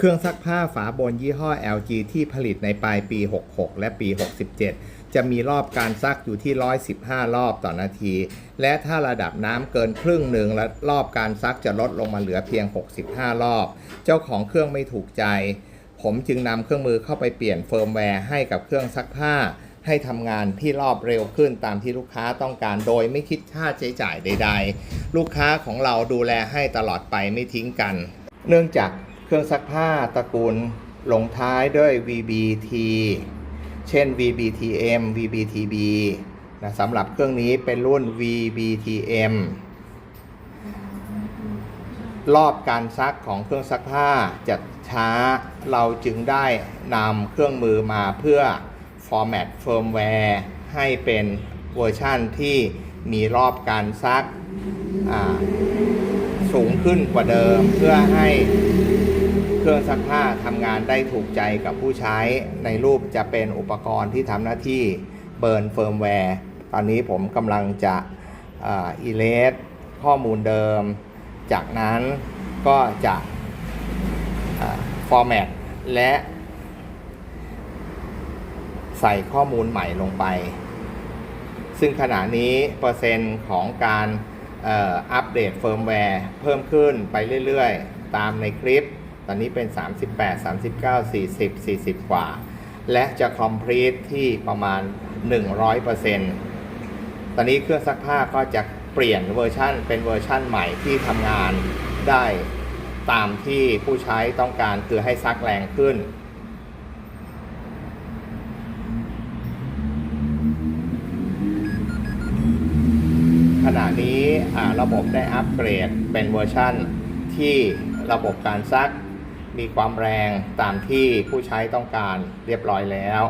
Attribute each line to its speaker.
Speaker 1: เครื่องซักผ้าฝาบนยี่ห้อ LG ที่ผลิตในปลายปี 66 และปี 67 จะมีรอบการซักอยู่ที่ 115 รอบต่อนาที และถ้าระดับน้ำเกินครึ่งหนึ่งและรอบการซักจะลดลงมาเหลือเพียง 65 รอบ เจ้าของเครื่องไม่ถูกใจ ผมจึงนำเครื่องมือเข้าไปเปลี่ยนเฟิร์มแวร์ให้กับเครื่องซักผ้า ให้ทำงานที่รอบเร็วขึ้นตามที่ลูกค้าต้องการโดยไม่คิดค่าใช้จ่ายใด ๆ ลูกค้าของเราดูแลให้ตลอดไปไม่ทิ้งกัน เนื่องจาก เครื่องซักผ้าตระกูลลงท้ายด้วย VBT เช่น VBTM VBTB นะสำหรับเครื่องนี้เป็นรุ่น VBTM รอบการซักของเครื่องซักผ้าจะช้า เราจึงได้นำเครื่องมือมาเพื่อ format firmware ให้เป็นเวอร์ชั่นที่มีรอบการซักสูงขึ้นกว่าเดิมเพื่อให้ รื่องซักผ้าทำงานได้ถูกใจกับผู้ใช้ในรูปจะเป็นอุปกรณ์ที่ทำหน้าที่เบิร์นเฟิร์มแวร์ตอนนี้ผมกำลังจะอีเลสข้อมูลเดิม จากนั้นก็จะฟอร์แมตและ ใส่ข้อมูลใหม่ลงไป ซึ่งขณะนี้เปอร์เซ็นต์ของการอัปเดตเฟิร์มแวร์เพิ่มขึ้นไปเรื่อย ๆ ตามในคลิป ตอนนี้เป็น 38 39 40 40 กว่า และจะ complete ที่ประมาณ 100%ตอนนี้เครื่องซักผ้าก็จะเปลี่ยนเวอร์ชันเป็นเวอร์ชันใหม่ที่ทำงานได้ตามที่ผู้ใช้ต้องการคือให้ซักแรงขึ้นขณะนี้ระบบได้อัปเกรดเป็นเวอร์ชั่นที่ระบบการซัก มีความแรงตามที่ผู้ใช้ต้องการเรียบร้อยแล้ว